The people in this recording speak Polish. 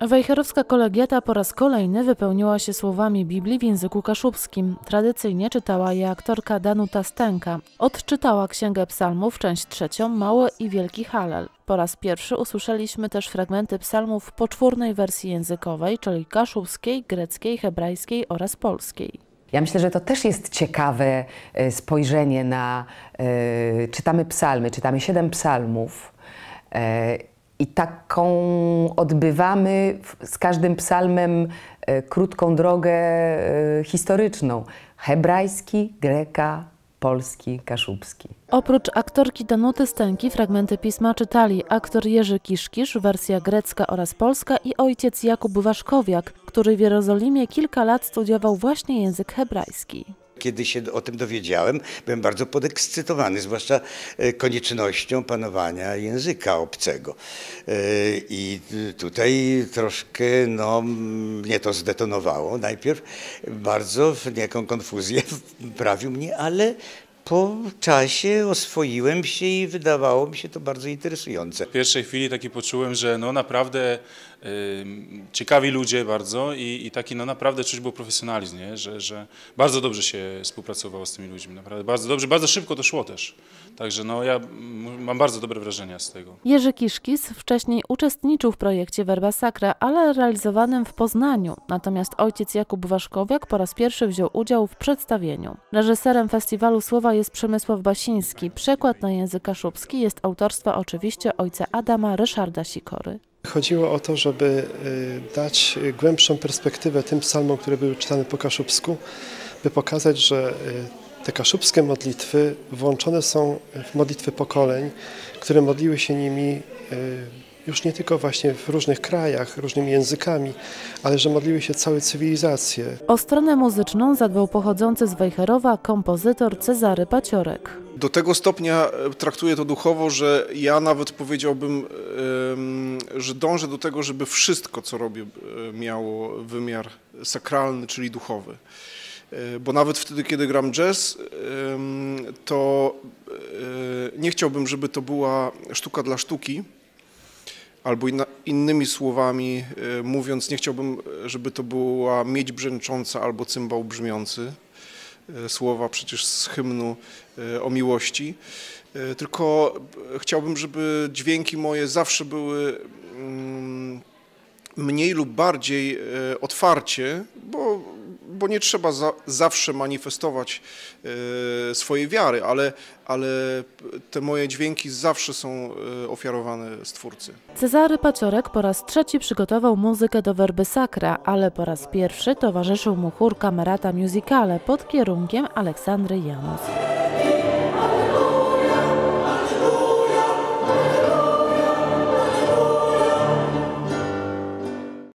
Wejherowska kolegiata po raz kolejny wypełniła się słowami Biblii w języku kaszubskim. Tradycyjnie czytała je aktorka Danuta Stenka. Odczytała Księgę Psalmów, część trzecią, Mały i Wielki Halel. Po raz pierwszy usłyszeliśmy też fragmenty psalmów w poczwórnej wersji językowej, czyli kaszubskiej, greckiej, hebrajskiej oraz polskiej. Ja myślę, że to też jest ciekawe e, spojrzenie na. E, czytamy psalmy, czytamy siedem psalmów. E, i taką odbywamy z każdym psalmem e, krótką drogę e, historyczną. Hebrajski, greka, polski, kaszubski. Oprócz aktorki Danuty Stęki fragmenty pisma czytali aktor Jerzy Kiszkisz, wersja grecka oraz polska i ojciec Jakub Waszkowiak, który w Jerozolimie kilka lat studiował właśnie język hebrajski. Kiedy się o tym dowiedziałem, byłem bardzo podekscytowany, zwłaszcza e, koniecznością panowania języka obcego. E, I tutaj troszkę no, mnie to zdetonowało. Najpierw bardzo w niejaką konfuzję wprawił mnie, ale po czasie oswoiłem się i wydawało mi się to bardzo interesujące. W pierwszej chwili taki poczułem, że no naprawdę y, ciekawi ludzie bardzo i, i, taki no naprawdę czuć był profesjonalizm, nie? Że, że bardzo dobrze się współpracowało z tymi ludźmi, naprawdę bardzo dobrze, bardzo szybko to szło też. Także no ja mam bardzo dobre wrażenia z tego. Jerzy Kiszkis wcześniej uczestniczył w projekcie Verba Sacra, ale realizowanym w Poznaniu. Natomiast ojciec Jakub Waszkowiak po raz pierwszy wziął udział w przedstawieniu. Reżyserem festiwalu Słowa jest Przemysław Basiński. Przekład na język kaszubski jest autorstwa oczywiście ojca Adama Ryszarda Sikory. Chodziło o to, żeby y, dać głębszą perspektywę tym psalmom, które były czytane po kaszubsku, by pokazać, że y, te kaszubskie modlitwy włączone są w modlitwy pokoleń, które modliły się nimi y, już nie tylko właśnie w różnych krajach, różnymi językami, ale że modliły się całe cywilizacje. O stronę muzyczną zadbał pochodzący z Wejherowa kompozytor Cezary Paciorek. Do tego stopnia e, traktuję to duchowo, że ja nawet powiedziałbym, że dążę do tego, żeby wszystko, co robię, e, miało wymiar sakralny, czyli duchowy. E, bo nawet wtedy, kiedy gram jazz, to nie chciałbym, żeby to była sztuka dla sztuki, albo innymi słowami e, mówiąc, nie chciałbym, żeby to była miedź brzęcząca albo cymbał brzmiący, e, słowa przecież z hymnu e, o miłości, tylko chciałbym, żeby dźwięki moje zawsze były mm, mniej lub bardziej otwarcie, bo bo nie trzeba za, zawsze manifestować e, swojej wiary, ale, ale te moje dźwięki zawsze są e, ofiarowane Stwórcy. Cezary Paciorek po raz trzeci przygotował muzykę do werby Sacra, ale po raz pierwszy towarzyszył mu chór Camerata Musicale pod kierunkiem Aleksandry Janus.